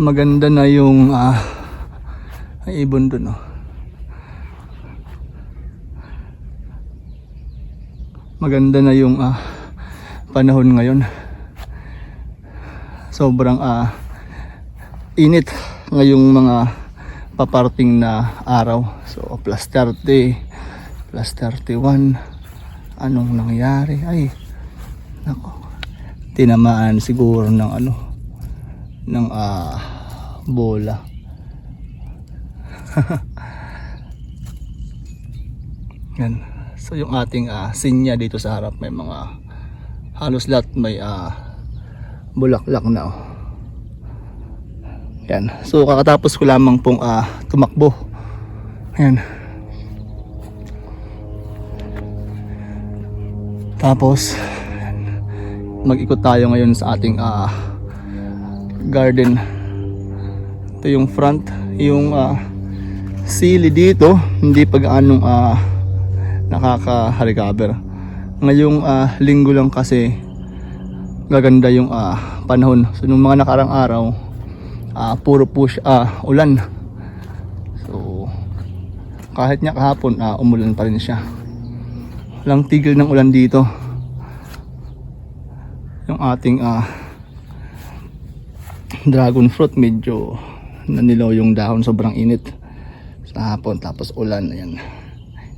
maganda na yung ay ibon dun oh. Maganda na yung ah, panahon ngayon. Sobrang ah, init ngayong mga paparting na araw. So plus 30, plus 31. Anong nangyari? Ay, nako. Tinamaan siguro ng ano ng ah, bola. Yan. So yung ating ah, sinya dito sa harap may mga halos lahat may ah, bulaklak na oh. Yan. So kakatapos ko lamang pong ah, tumakbo. Yan. Tapos mag-ikot tayo ngayon sa ating ah, garden. Ito yung front, yung ah, sili dito, hindi pag anong ah, nakaka-recover. Ngayong ah, linggo lang kasi gaganda yung ah, panahon. So nung mga nakarang araw, ah, puro push ah, ulan. So kahit niya kahapon ah, umulan pa rin siya. Walang tigil ng ulan dito. Yung ating ah, dragon fruit medyo nanilaw yung dahon sobrang init. Sa hapon tapos ulan ayan.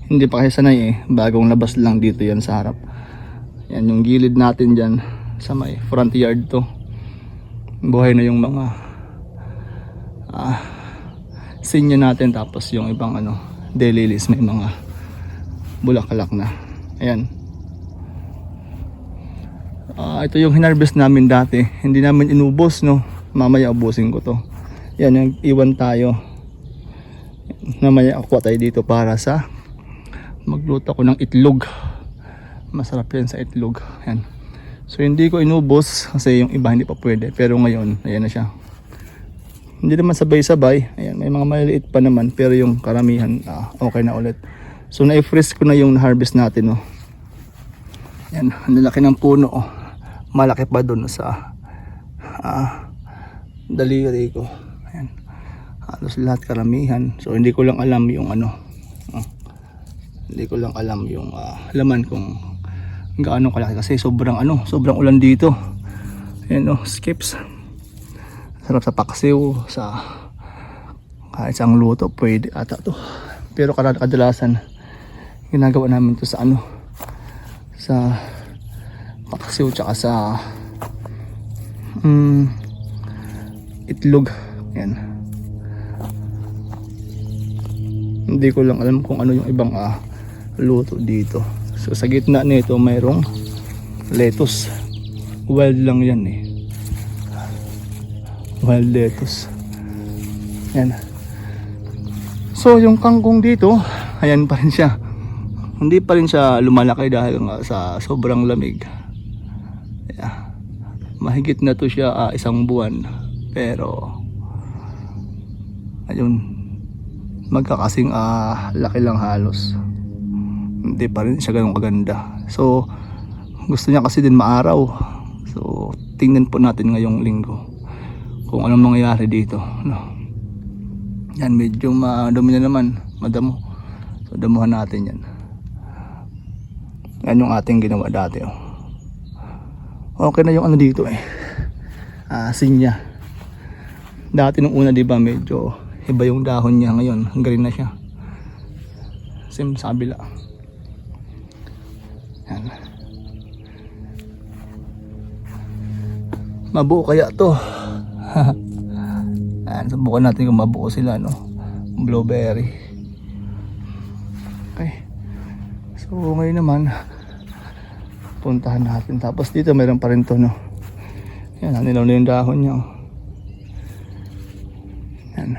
Hindi pa kasi sanay eh. Bagong labas lang dito yan sa harap. Yan yung gilid natin dyan sa may front yard to. Buhay na yung mga ah, sinya natin tapos yung ibang ano daylilies may mga bulaklak na. Ayan. Ah, ito yung hinarvest namin dati. Hindi namin inubos no mamaya ubusin ko to. Yan yung iwan tayo. Mamaya ako tayo dito para sa magluto ko ng itlog. Masarap yan sa itlog. Yan. So hindi ko inubos kasi yung iba hindi pa pwede. Pero ngayon ayan na siya. Hindi naman sabay sabay ayan may mga maliliit pa naman pero yung karamihan ah, okay na ulit. So na-freeze ko na yung harvest natin oh. yan ang lalaki ng puno oh. malaki pa doon sa ah, daliri ko. Ayan. Halos lahat karamihan. So hindi ko lang alam yung ano. Ah, hindi ko lang alam yung ah, laman kung gaano kalaki. Kasi sobrang ano sobrang ulan dito. Ayan oh skips. Sarap sa paksiw sa kahit sa luto pwede ata to. Pero kada- kadalasan ginagawa namin to sa ano sa paksiw tsaka sa mm, itlog. Yan hindi ko lang alam kung ano yung ibang ah, luto dito. So sa gitna nito mayroong lettuce. Wild lang yan eh. Wild lettuce. Yan so yung kangkong dito ayan pa rin siya. Hindi pa rin siya lumalaki dahil nga sa sobrang lamig. Mahigit na to siya ah, isang buwan pero ayun magkakasing ah, laki lang halos. Hindi pa rin siya ganun kaganda. So gusto niya kasi din maaraw. So tingnan po natin ngayong linggo kung anong mangyayari dito no? yan medyo madumi na naman madamo. So damuhan natin yan. Yan yung ating ginawa dati oh. okay na yung ano dito eh. Ah, sinya dati nung una di ba medyo iba yung dahon niya. Ngayon ang galing na siya. Same sa kabila yan. Mabuo kaya to. Yan subukan natin kung mabuo sila no? Blueberry. Okay. So ngayon naman puntahan natin. Tapos dito meron pa rin to no? Yan nanilaw na yung dahon niya oh. Yan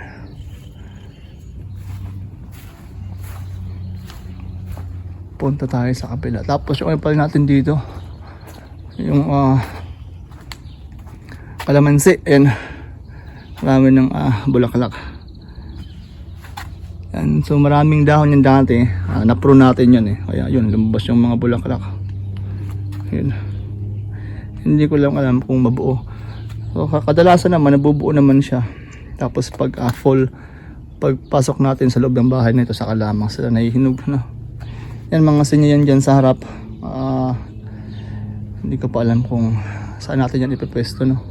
punta tayo sa kapila tapos yung ano pala natin dito. Yung ah kalamansi. Yan marami ng ah, bulaklak. Yan so maraming dahon yan dati. Ah, napro natin yan eh. Kaya yun lumabas yung mga bulaklak. Yun hindi ko lang alam kung mabuo. So kadalasan naman nabubuo naman siya. Tapos pag ah, fall pagpasok natin sa loob ng bahay na ito saka lamang sila nahihinog na. Yan mga sinya yan dyan sa harap. Ah, hindi ko pa alam kung saan natin yan ipepwesto no.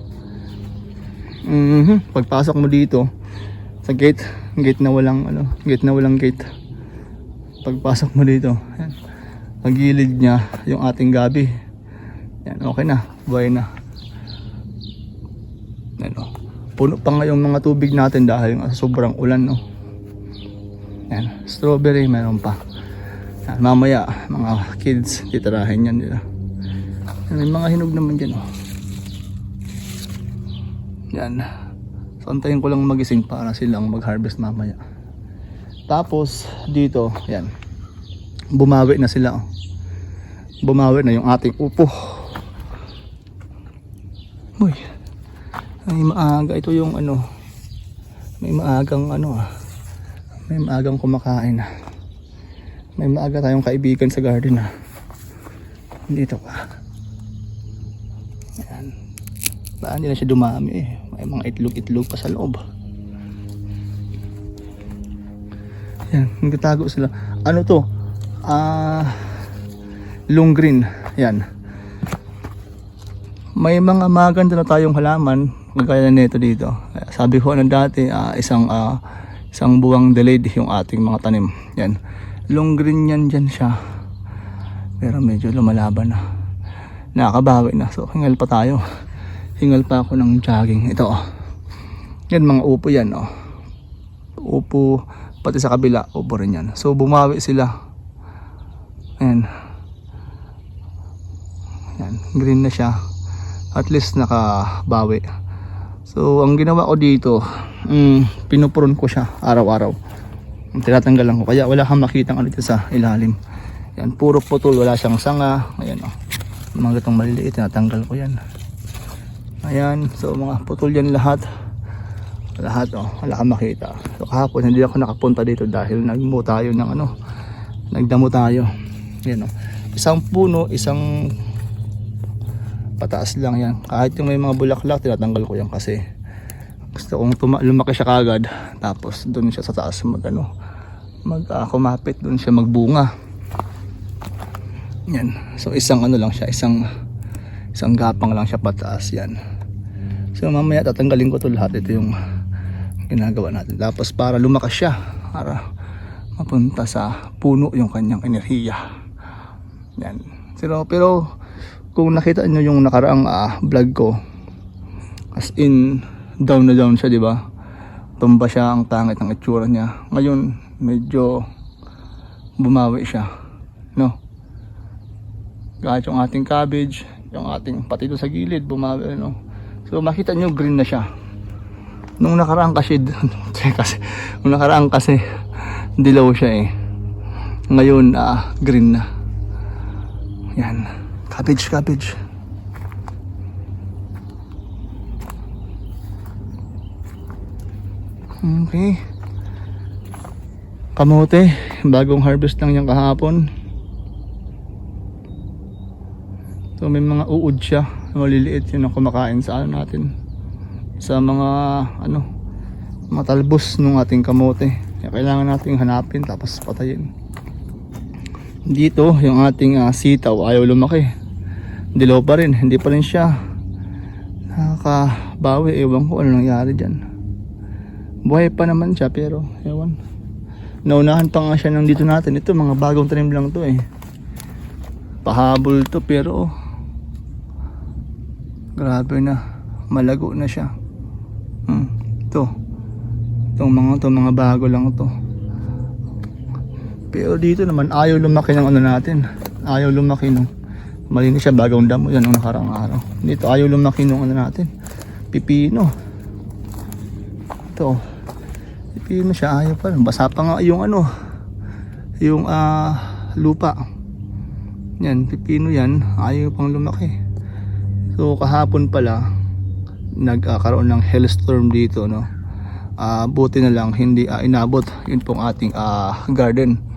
Mhm. Pagpasok mo dito sa gate, gate na walang ano, gate na walang gate. Pagpasok mo dito, yan. Ang gilid niya yung ating gabi. Yan, okay na, buhay na. Ano, puno pa nga yung mga tubig natin dahil nga sobrang ulan, no. Yan, strawberry meron pa. Yan, mamaya, mga kids, titirahin yan nila. Yan, may mga hinog naman dyan, oh. Yan. So, ko lang magising para silang mag-harvest mamaya. Tapos, dito, yan. Bumawi na sila, oh. Bumawi na yung ating upo. Uy. Ay, maaga. Ito yung ano. May maagang ano ah. May maagang kumakain ah. May maaga tayong kaibigan sa garden ah. Dito ka. Yan. Baka hindi na siya dumami eh. May mga itlog-itlog pa sa loob. Yan, nagtatago sila. Ano to? Ah, long green. Yan. May mga maganda na tayong halaman, kagaya nito dito. Sabi ko na dati, ah, isang ah, isang buwang delayed yung ating mga tanim. Yan. Long green yan dyan siya. Pero medyo lumalaban na. Nakakabawi na. So, hingal pa tayo. Hingal pa ako ng jogging. Ito, oh. Yan, mga upo yan, oh. Upo, pati sa kabila, upo rin yan. So, bumawi sila. Ayan. Yan, green na siya. At least nakabawi. So, ang ginawa ko dito, mm, pinupuron ko siya araw-araw. Tinatanggalan ko. Kaya wala kang makitang ano sa ilalim. Yan, puro putol. Wala siyang sanga. Ayan, oh. Mga gatong maliliit, tinatanggal ko yan. Ayan, so mga putol yan lahat. Lahat, oh. Wala kang makita. So, kahapon, hindi ako nakapunta dito dahil nagmo tayo ng ano, nagdamo tayo. Yan, oh. Isang puno, isang pataas lang yan. Kahit yung may mga bulaklak, tinatanggal ko yan kasi gusto kong lumaki siya kagad. Tapos doon siya sa taas mag ano, mag ah, kumapit doon siya magbunga. Yan. So isang ano lang siya, isang isang gapang lang siya pataas yan. So mamaya tatanggalin ko to lahat. Ito yung ginagawa natin. Tapos para lumakas siya, para mapunta sa puno yung kanyang enerhiya. Yan. Pero, pero kung nakita nyo yung nakaraang ah, vlog ko, as in down na down siya, di ba? Tumba siya ang tangit ng itsura niya. Ngayon, medyo bumawi siya. No? Kahit yung ating cabbage, yung ating pati sa gilid, bumawi, no? So, makita nyo, green na siya. Nung nakaraan kasi, kasi nung nakaraan kasi, dilaw siya eh. Ngayon, ah, green na. Yan. Cabbage, cabbage. Okay. Kamote, bagong harvest lang yung kahapon. So may mga uod siya, maliliit yun ang kumakain sa ano natin. Sa mga ano, mga talbos ng ating kamote. Kaya kailangan nating hanapin tapos patayin. Dito, yung ating ah, sitaw ayaw lumaki. Dilaw pa rin, hindi pa rin siya nakakabawi. Ewan ko ano nangyari dyan. Buhay pa naman siya pero ewan. Naunahan pa nga siya ng dito natin. Ito mga bagong tanim lang to eh. Pahabol to pero grabe na. Malago na siya. Hmm. Ito. Itong mga to mga bago lang to. Pero dito naman ayaw lumaki ng ano natin. Ayaw lumaki ng malinis siya bagong damo yan ang nakarang araw. Dito ayaw lumaki ng ano natin. Pipino. Ito. Pipino siya ayaw pa. Basa pa nga yung ano. Yung ah lupa. Yan, pipino yan. Ayaw pang lumaki. So kahapon pala nagkakaroon ng hailstorm dito no. Ah buti na lang hindi ah, inabot yun pong ating ah, garden.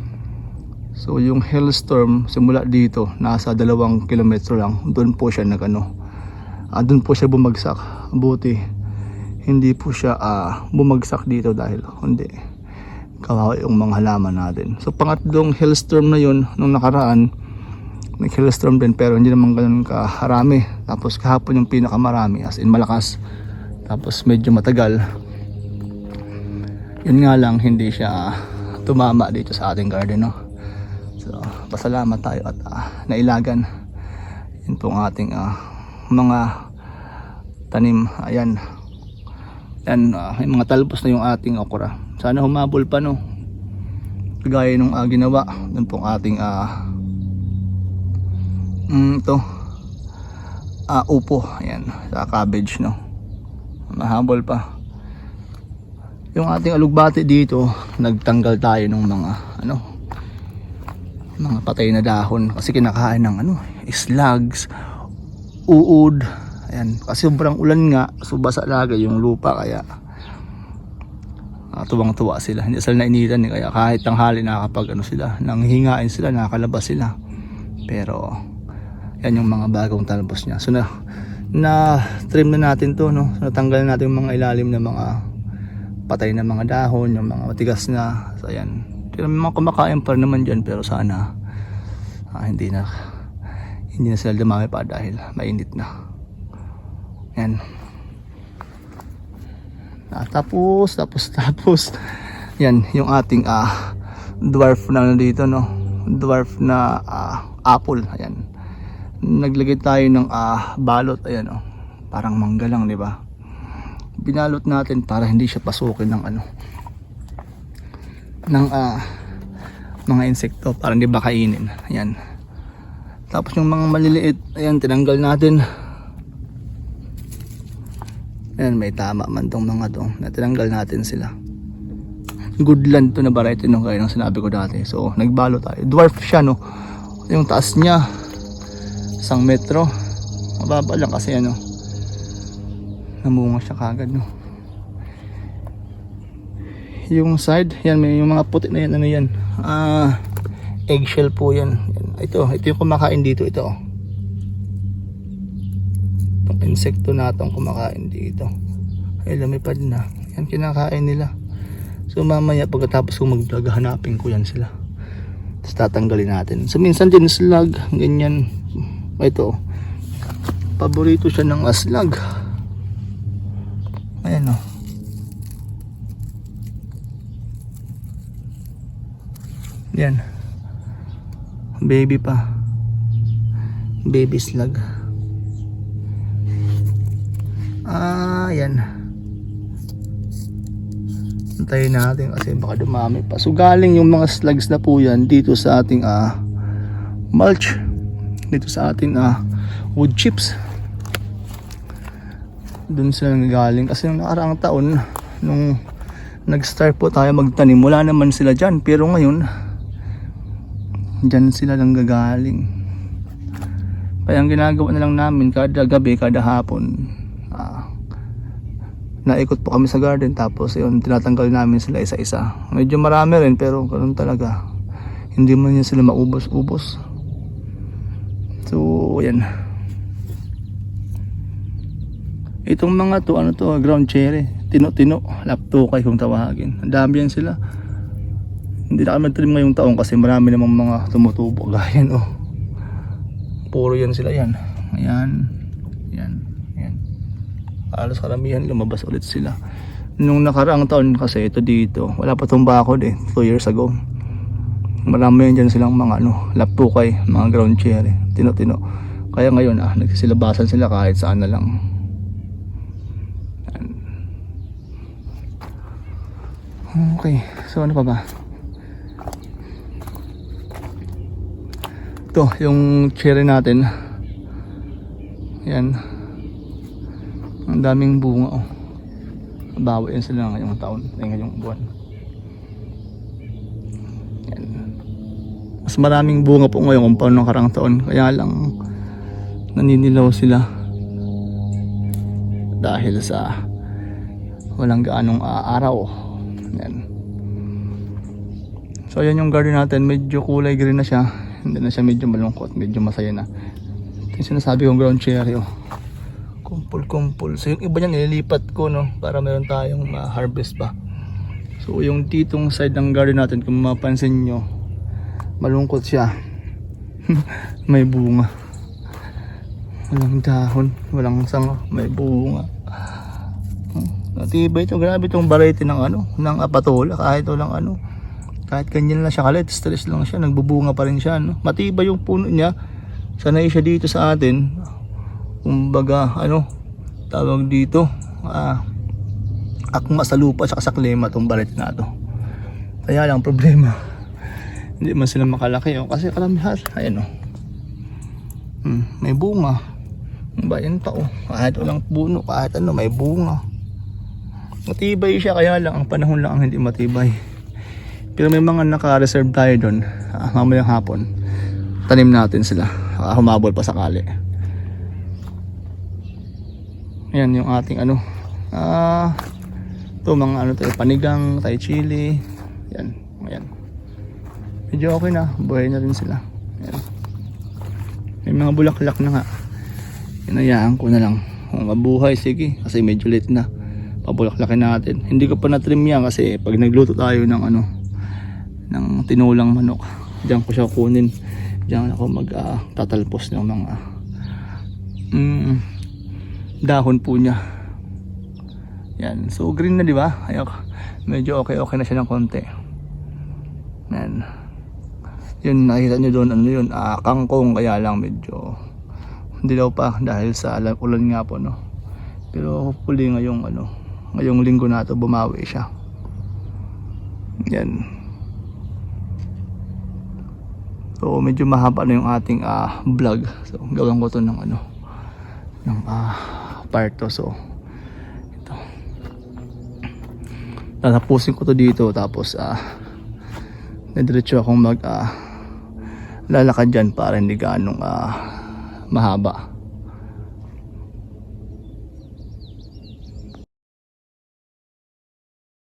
So yung hailstorm simula dito nasa dalawang kilometro lang doon po siya nag ano ah, doon po siya bumagsak. Buti hindi po siya ah, bumagsak dito dahil hindi kawawa yung mga halaman natin. So pangatlong hailstorm na yun nung nakaraan nag hailstorm din pero hindi naman ganun karami. Tapos kahapon yung pinakamarami as in malakas. Tapos medyo matagal. Yun nga lang hindi siya ah, tumama dito sa ating garden no. So pasalamat tayo at ah, nailagan. Yun pong ating ah, mga tanim. Ayan. Yan, ah, may mga talbos na yung ating okra. Sana humabol pa no. Kagaya nung ah, ginawa dun pong ating ah mm, ito ah, upo. Ayan, sa cabbage no. Mahabol pa. Yung ating alugbati dito, nagtanggal tayo ng mga ano mga patay na dahon kasi kinakain ng ano, slugs, uod. Ayan, kasi sobrang ulan nga, so basa lagi yung lupa kaya ah, tuwang-tuwa sila. Hindi sila nainitan eh, kaya kahit tanghali nakakapag ano sila, nang hingain sila, nakakalabas sila. Pero yan yung mga bagong talbos niya. So na na trim na natin to no. So, natanggal na natin yung mga ilalim na mga patay na mga dahon, yung mga matigas na. So ayan. Pero may mga kumakain pa naman dyan pero sana ah, hindi na hindi na sila dumami pa dahil mainit na. Yan. Ah, tapos, tapos, tapos. Yan, yung ating ah, dwarf na ano dito, no? Dwarf na ah, apple. Ayan. Naglagay tayo ng ah, balot. Ayan, oh. Parang mangga lang, di ba? Binalot natin para hindi siya pasukin ng ano ng ah, mga insekto para hindi ba kainin. Ayan. Tapos yung mga maliliit, ayan, tinanggal natin. Ayan, may tama man tong mga to. Na tinanggal natin sila. Goodland to na variety nung gaya ng sinabi ko dati. So, nagbalo tayo. Dwarf siya, no? Yung taas niya, isang metro. Mababa lang kasi ano. Namunga siya kagad, no? Yung side, yan, may yung mga puti na yan, ano yan? Ah, eggshell po yan. Ito, ito yung kumakain dito, ito. oh. Itong insekto na itong kumakain dito. Ay, lumipad na. Yan, kinakain nila. So, mamaya pagkatapos ko mag-vlog, hanapin ko yan sila. Tapos tatanggalin natin. So, minsan din slug, ganyan. Ito, paborito siya ng aslag. Ayan o. Yan. Baby pa. Baby slug. Ah, yan. Antayin natin kasi baka dumami pa. So galing yung mga slugs na po yan dito sa ating ah mulch. Dito sa ating ah wood chips. Doon sila galing kasi nung nakaraang taon nung nag-start po tayo magtanim, wala naman sila dyan. Pero ngayon, dyan sila lang gagaling. Kaya ang ginagawa na lang namin kada gabi, kada hapon, ah, naikot po kami sa garden tapos yun, tinatanggal namin sila isa-isa. Medyo marami rin pero ganun talaga. Hindi man yan sila maubos-ubos. So, yan. Itong mga to, ano to, ground cherry. Tino-tino, laptokay kung tawagin. Ang dami yan sila. Hindi na kami trim ngayong taon kasi marami namang mga tumutubo. Gaya oh. Puro yan sila yan. Ayan. Yan. Yan. Halos karamihan lumabas ulit sila. Nung nakaraang taon kasi ito dito, wala pa itong bakod eh, 2 years ago. Marami yan dyan silang mga ano, lapukay, mga ground cherry, tino-tino. Kaya ngayon ah, nagsisilabasan sila kahit saan na lang. Okay, so ano pa ba? Ito, yung cherry natin. Yan. Ang daming bunga oh. Bawa yan sila ngayong taon, ay ngayong buwan. Yan. Mas maraming bunga po ngayon kumpara nung karang taon. Kaya lang naninilaw sila. Dahil sa walang gaanong araw. Yan. So yan yung garden natin, medyo kulay green na siya. Hindi na siya medyo malungkot, medyo masaya na. Ito yung sinasabi kong ground cherry oh. Kumpul-kumpul. So yung iba niyan nililipat ko no para meron tayong ma-harvest pa. So yung ditong side ng garden natin kung mapansin nyo malungkot siya. may bunga. Walang dahon, walang sanga, may bunga. Hmm, Natibay ito, grabe itong variety ng ano, ng apatola, kahit walang ano. Kahit ganyan lang siya kalit, stress lang siya, nagbubunga pa rin siya. No? Matibay yung puno niya, sanay siya dito sa atin. Kumbaga, ano, tawag dito, ah, akma sa lupa at sa klima itong variety na to. Kaya lang problema, hindi man sila makalaki oh, kasi karamihan, ayan oh. Hmm, may bunga. Ang Bayan pa oh. Kahit walang puno, kahit ano, may bunga. Matibay siya kaya lang ang panahon lang ang hindi matibay. Pero may mga naka-reserve tayo doon. Ah, mamayang hapon. Tanim natin sila. Ah, humabol pa sakali. Ayan yung ating ano. Ah, to mga ano tayo, panigang, tayo chili. Yan, ayan. Medyo okay na, buhay na rin sila. Ayan. May mga bulaklak na nga. Inayaan ko na lang. Kung mabuhay, sige. Kasi medyo late na. Pabulaklakin natin. Hindi ko pa na-trim yan kasi pag nagluto tayo ng ano, ng tinulang manok, diyan ko siya kunin. Diyan ako mag-tatalpos ng mga mm, dahon po niya. Yan. So green na di ba? Ayok. Medyo okay okay na siya ng konti. Yan. Yun nakita nyo doon ano yun, ah, kangkong kaya lang medyo hindi daw pa dahil sa ulan nga po no. Pero hopefully ngayong ano, ngayong linggo na to bumawi siya. Yan. So medyo mahaba na yung ating ah, vlog. So gawin ko to ng ano ng ah, part to. So ito. Tatapusin ko to dito tapos ah nadiretso akong mag ah, lalakad dyan para hindi ganong ah, mahaba